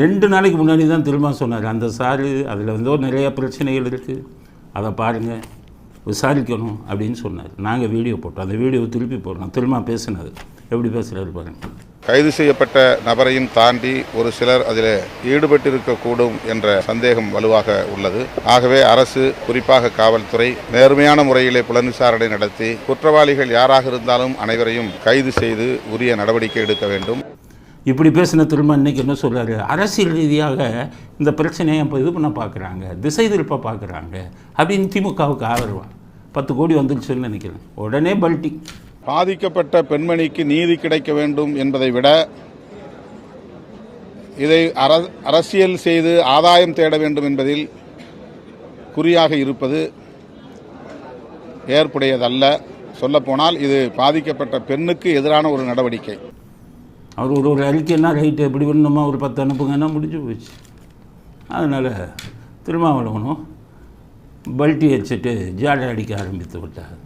ரெண்டு நாளைக்கு முன்னாடி தான் திரும்ப சொன்னார். அந்த சாரு அதில் வந்து ஒரு நிறைய பிரச்சனைகள் இருக்குது அதை பாருங்கள் விசாரிக்கணும் அப்படின்னு சொன்னார். நாங்கள் வீடியோ போட்டோம். அந்த வீடியோ திருப்பி போடுறோம். திரும்ப பேசினது. எப்படி பேசுகிறாரு பாருங்கள் கைது செய்யப்பட்ட நபரையும் தாண்டி ஒரு சிலர் அதில் ஈடுபட்டிருக்கக்கூடும் என்ற சந்தேகம் வலுவாக உள்ளது. ஆகவே அரசு குறிப்பாக காவல்துறை நேர்மையான முறையிலே புலன் விசாரணை நடத்தி குற்றவாளிகள் யாராக இருந்தாலும் அனைவரையும் கைது செய்து உரிய நடவடிக்கை எடுக்க வேண்டும். இப்படி பேசின திரும்ப இன்னைக்கு என்ன சொல்கிறாரு அரசியல் ரீதியாக இந்த பிரச்சனையை இப்போ இது பண்ண பார்க்குறாங்க திசை திருப்ப பார்க்குறாங்க அப்படின்னு திமுகவுக்கு ஆதரவா? பத்து கோடி வந்துருச்சுன்னு நினைக்கிறேன். உடனே பல்ட்டி பாதிக்கப்பட்ட பெண்மணிக்கு நீதி கிடைக்க வேண்டும் என்பதை விட இதை அர- அரசியல் செய்து ஆதாயம் தேட வேண்டும் என்பதில் குறியாக இருப்பது ஏற்புடையதல்ல. சொல்லப்போனால் இது பாதிக்கப்பட்ட பெண்ணுக்கு எதிரான ஒரு நடவடிக்கை. அவர் ஒரு ஒரு அறிக்கைன்னா ரைட்டு எப்படி பண்ணணுமா ஒரு பத்து அனுப்புங்கன்னா முடிஞ்சு போச்சு. அதனால் திருமாவளவனும் பல்ட்டி வச்சுட்டு ஜாடை அடிக்க ஆரம்பித்து விட்டார்.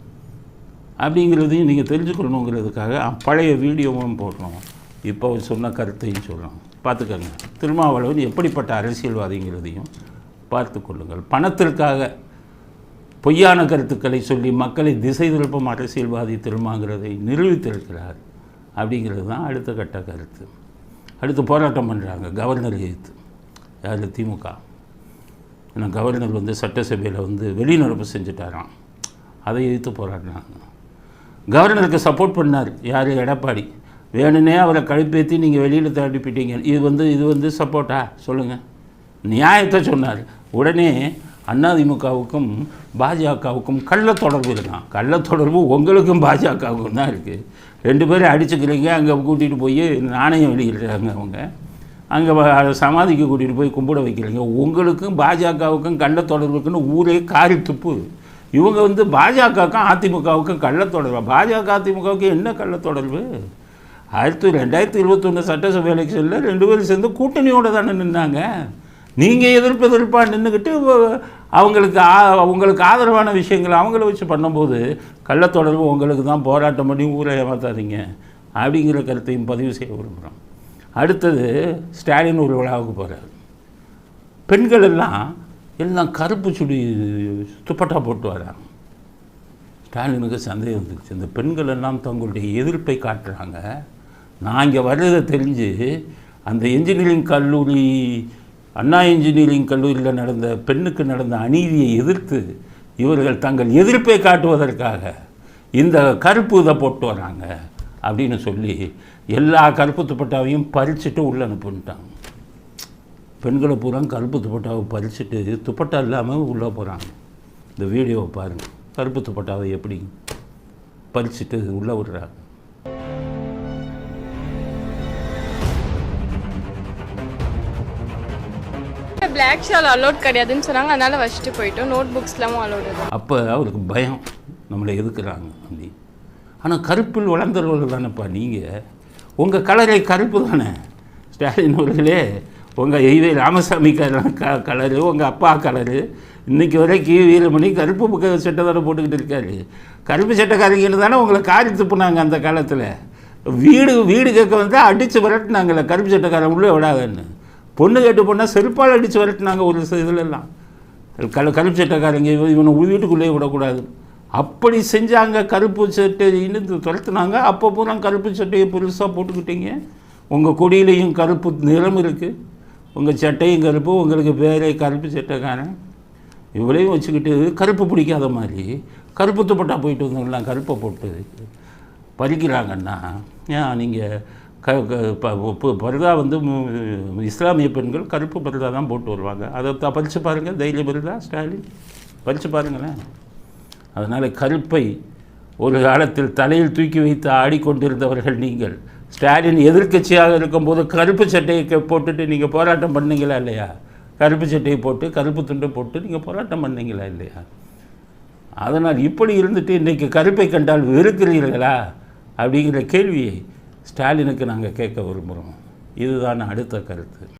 அப்படிங்கிறதையும் நீங்கள் தெரிஞ்சுக்கணுங்கிறதுக்காக பழைய வீடியோவும் போடுறோம். இப்போ அவர் சொன்ன கருத்தையும் சொல்கிறோம் பார்த்துக்கோங்க. திருமாவளவன் எப்படிப்பட்ட அரசியல்வாதிங்கிறதையும் பார்த்து கொள்ளுங்கள். பணத்திற்காக பொய்யான கருத்துக்களை சொல்லி மக்களை திசை திருப்பும் அரசியல்வாதி திருமாங்கிறதை நிரூபித்திருக்கிறார். அப்படிங்கிறது தான் அடுத்த கட்ட கருத்து. அடுத்து போராட்டம் பண்ணுறாங்க கவர்னர் எதிர்த்து. யார்? திமுக. ஏன்னா கவர்னர் வந்து சட்டசபையில் வந்து வெளிநடப்பு செஞ்சுட்டாராம். அதை எதிர்த்து போராடினாங்க கவர்னருக்கு சப்போர்ட் பண்ணார். யார்? எடப்பாடி. வேணுனே அவரை கழுப்பேற்றி நீங்கள் வெளியில் தடுப்பிட்டீங்க இது வந்து இது வந்து சப்போர்ட்டா சொல்லுங்கள் நியாயத்தை சொன்னார். உடனே அதிமுகவுக்கும் பாஜகவுக்கும் கள்ள தொடர்பு இருக்கான் கள்ள தொடர்பு உங்களுக்கும் பாஜகவுக்கும் தான் இருக்குது ரெண்டு பேரும் அடிச்சுக்கிறீங்க அங்கே கூட்டிகிட்டு போய் நாணயம் வெளியிடுறாங்க அவங்க. அங்கே சமாதிக்கு கூட்டிகிட்டு போய் கும்பிட வைக்கிறீங்க. உங்களுக்கும் பாஜகவுக்கும் கள்ள தொடர்புக்குன்னு ஊரே காரி துப்பு. இவங்க வந்து பாஜகவுக்கும் அதிமுகவுக்கும் கள்ள தொடர்பு? பாஜக அதிமுகவுக்கு என்ன கள்ள தொடர்பு? ஆயிரத்தி ரெண்டாயிரத்தி இருபத்தொன்று சட்டசபை எலெக்ஷனில் ரெண்டு பேரும் சேர்ந்து கூட்டணியோட தானே நின்னாங்க. நீங்கள் எதிர்ப்பு எதிர்ப்பாக நின்றுக்கிட்டு அவங்களுக்கு ஆ- அவங்களுக்கு ஆதரவான விஷயங்களை அவங்கள வச்சு பண்ணும்போது கள்ளத்தொடர்பு உங்களுக்கு தான் போராட்டம் பண்ணி ஊரை ஏமாத்தாதீங்க அப்படிங்கிற கருத்தையும் பதிவு செய்ய விரும்புகிறோம். அடுத்தது ஸ்டாலின் ஒரு விழாவுக்கு போகிறார் பெண்கள் எல்லாம் எல்லாம் கருப்பு சுடி துப்பட்டா போட்டு வராங்க. ஸ்டாலினுக்கு சந்தேகம் வந்துருச்சு. இந்த பெண்கள் எல்லாம் தங்களுடைய எதிர்ப்பை காட்டுறாங்க. நான் இங்கே வர்றதை தெரிஞ்சு அந்த இன்ஜினியரிங் கல்லூரி அண்ணா இன்ஜினியரிங் கல்லூரியில் நடந்த பெண்ணுக்கு நடந்த அநீதியை எதிர்த்து இவர்கள் தங்கள் எதிர்ப்பை காட்டுவதற்காக இந்த கருப்பு இதை போட்டு வராங்க அப்படின்னு சொல்லி எல்லா கருப்பு துப்பட்டாவையும் பறிச்சுட்டு உள்ளே அனுப்பிட்டாங்க பெண்களை பூரா கருப்பு துப்பட்டாவை பறிச்சுட்டு துப்பட்டா இல்லாமல் உள்ளே போகிறாங்க இந்த வீடியோவை பாருங்கள் கருப்பு துப்பட்டாவை எப்படி பறிச்சுட்டு உள்ளே விடுறாங்க. பிளாக் ஷால் அலோட் கிடையாதுன்னு சொன்னாங்க. அதனால வச்சுட்டு போயிட்டோம். நோட் புக்ஸ்லாமும் அலோடு அப்போ அவருக்கு பயம். நம்மளை எதுக்குறாங்க அப்படி ஆனால் கருப்பில் வளர்ந்தவர்கள் தானேப்பா நீங்கள் உங்கள் கலரை கருப்பு தானே. ஸ்டாலின் அவர்களே உங்கள் இவே ராமசாமி க கலரு உங்கள் அப்பா கலரு. இன்றைக்கி வரைக்கும் வீரமணி கருப்பு புக்க சட்டை தானே போட்டுக்கிட்டு இருக்காரு. கருப்பு சட்டைக்காரங்கன்னு தானே உங்களை காரி துப்புனாங்க அந்த காலத்தில். வீடு வீடு கேட்க வந்து அடித்து விரட்டினாங்கல்ல கருப்பு சட்டைக்காரன் உள்ளே விடாதன்னு பொண்ணு கேட்டு போனால் செருப்பால் அடித்து விரட்டினாங்க ஒரு இதில் இதுலெல்லாம். கல கருப்பு சட்டைக்காரங்க இவன் இவனை வீட்டுக்குள்ளேயே விடக்கூடாது. அப்படி செஞ்சாங்க கருப்பு சட்டைன்னு துரத்துனாங்க. அப்போ பூரா கருப்பு சட்டையை பெருசாக போட்டுக்கிட்டீங்க. உங்கள் கொடியிலையும் கருப்பு நிறம் இருக்குது உங்கள் சட்டையும் கருப்பு உங்களுக்கு பேரே கருப்பு சட்டைக்காரன். இவளையும் வச்சுக்கிட்டு கருப்பு பிடிக்காத மாதிரி கருப்பு துப்பட்டா போயிட்டு வந்தவங்களாம் கருப்பை போட்டு பறிக்கிறாங்கன்னா ஏன் நீங்கள் பர்தா வந்து இஸ்லாமிய பெண்கள் கருப்பு பர்தா தான் போட்டு வருவாங்க. அதை பறித்து பாருங்கள் தைரிய பருதா ஸ்டாலின். பறித்து பாருங்களேன். அதனால் கருப்பை ஒரு காலத்தில் தலையில் தூக்கி வைத்து ஆடிக்கொண்டிருந்தவர்கள் நீங்கள் ஸ்டாலின் எதிர்க்கட்சியாக இருக்கும்போது கருப்பு சட்டையை போட்டுட்டு நீங்கள் போராட்டம் பண்ணீங்களா இல்லையா? கருப்பு சட்டையை போட்டு கருப்பு துண்டை போட்டு நீங்கள் போராட்டம் பண்ணீங்களா இல்லையா? அதனால் இப்படி இருந்துட்டு இன்றைக்கி கருப்பை கண்டால் வெறுக்கிறீர்களா? அப்படிங்கிற கேள்வியை ஸ்டாலினுக்கு நாங்கள் கேட்க விரும்புகிறோம் இதுதான் அடுத்த கருத்து.